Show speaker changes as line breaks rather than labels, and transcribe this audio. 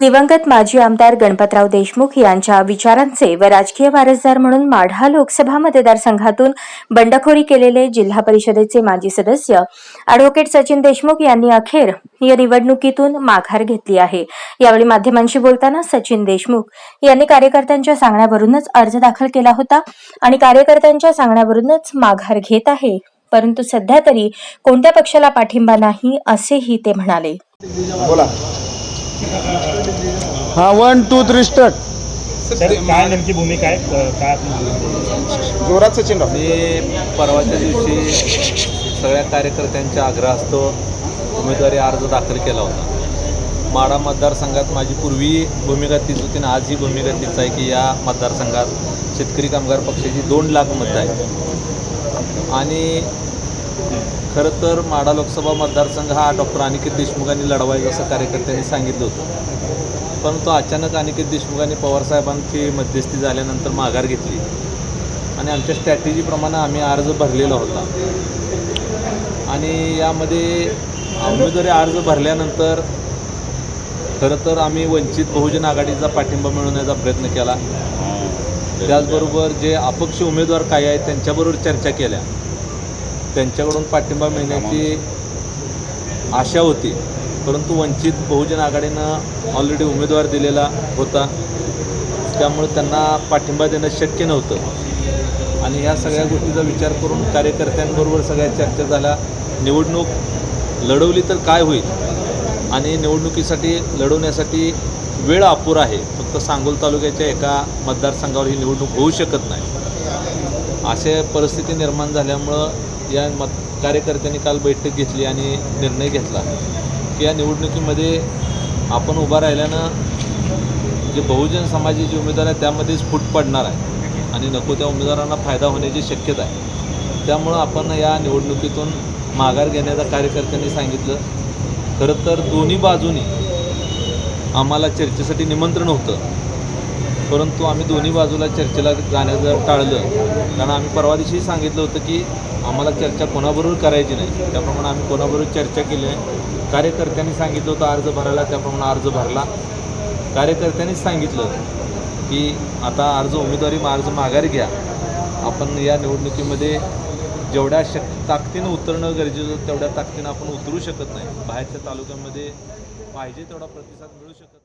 दिवंगत माजी आमदार गणपतराव देशमुख यांच्या विचारांचे व राजकीय वारसदार म्हणून माढा लोकसभा मतदारसंघातून बंडखोरी केलेले जिल्हा परिषदेचे माजी सदस्य अॅडव्होकेट सचिन देशमुख यांनी अखेर या निवडणुकीतून माघार घेतली आहे. यावेळी माध्यमांशी बोलताना सचिन देशमुख यांनी कार्यकर्त्यांच्या सांगण्यावरूनच अर्ज दाखल केला होता आणि कार्यकर्त्यांच्या सांगण्यावरूनच माघार घेत आहे. परंतु सध्या तरी कोणत्या पक्षाला पाठिंबा नाही असेही ते म्हणाले.
बोला. हा one two three start
sir काय नेमकी भूमिका आहे? काय
जोरात सचिनराव
मी परवाच्या दिवशी सगळ्या कार्यकर्त्यांच्या आग्रहास्तव उमेदवारी अर्ज दाखल केला होता. माडा मतदारसंघात माझी पूर्वी भूमिका तीच होती आणि आज ही भूमिका तीच आहे की या मतदारसंघात शेतकरी कामगार पक्षाची दोन लाख मतं आहेत. आणि खरं तर माडा लोकसभा मतदारसंघ हा डॉक्टर अनिकेत देशमुखांनी लढवायचा असं कार्यकर्त्यांनी सांगितलं होतं. परंतु अचानक अनिकेत देशमुखांनी पवारसाहेबांची मध्यस्थी झाल्यानंतर माघार घेतली. आणि आमच्या स्ट्रॅटेजीप्रमाणे आम्ही अर्ज भरलेला होता. आणि यामध्ये उमेदवारी अर्ज भरल्यानंतर खरं तर आम्ही वंचित बहुजन आघाडीचा पाठिंबा मिळवण्याचा प्रयत्न केला. त्याचबरोबर जे अपक्ष उमेदवार काय आहेत त्यांच्याबरोबर चर्चा केल्या. त्यांच्याकडून पाठिंबा मिळण्याची आशा होती. परंतु वंचित बहुजन आघाडीनं ऑलरेडी उमेदवार दिलेला होता. त्यामुळे त्यांना पाठिंबा देणं शक्य नव्हतं. आणि या सगळ्या गोष्टीचा विचार करून कार्यकर्त्यांबरोबर सगळ्या चर्चा झाल्या. निवडणूक लढवली तर काय होईल? आणि निवडणुकीसाठी लढवण्यासाठी वेळ अपुर आहे. फक्त सांगोल तालुक्याच्या एका मतदारसंघावर ही निवडणूक होऊ शकत नाही. अशा परिस्थिती निर्माण झाल्यामुळं या मत कार्यकर्त्यांनी काल बैठक घेतली आणि निर्णय घेतला की या निवडणुकीमध्ये आपण उभा राहिल्यानं जे बहुजन समाजाचे उमेदवार आहेत त्यामध्येच फूट पडणार आहे आणि नको त्या उमेदवारांना फायदा होण्याची शक्यता आहे. त्यामुळं आपण या निवडणुकीतून माघार घेण्याचा कार्यकर्त्यांनी सांगितलं. खरं तर दोन्ही बाजूनी आम्हाला चर्चेसाठी निमंत्रण होतं. परंतु आम्ही दोन्ही बाजूला चर्चेला जाण्याचं टाळलं. कारण आम्ही परवा दिवशी सांगितलं होतं की आम्हाला चर्चा कोणाबरोबर करायची नाही. त्याप्रमाणे आम्ही कोणाबरोबर चर्चा केली आहे कार्यकर्त्यांनी सांगितलं होतं अर्ज भरायला त्याप्रमाणे अर्ज भरला. कार्यकर्त्यांनीच सांगितलं की आता अर्ज उमेदवारी अर्ज माघारी घ्या. आपण या निवडणुकीमध्ये जेवढ्या शक ताकदीनं उतरणं गरजेचं होतं, तेवढ्या ताकदीनं आपण उतरू शकत नाही. बाहेरच्या तालुक्यामध्ये पाहिजे तेवढा प्रतिसाद मिळू शकत नाही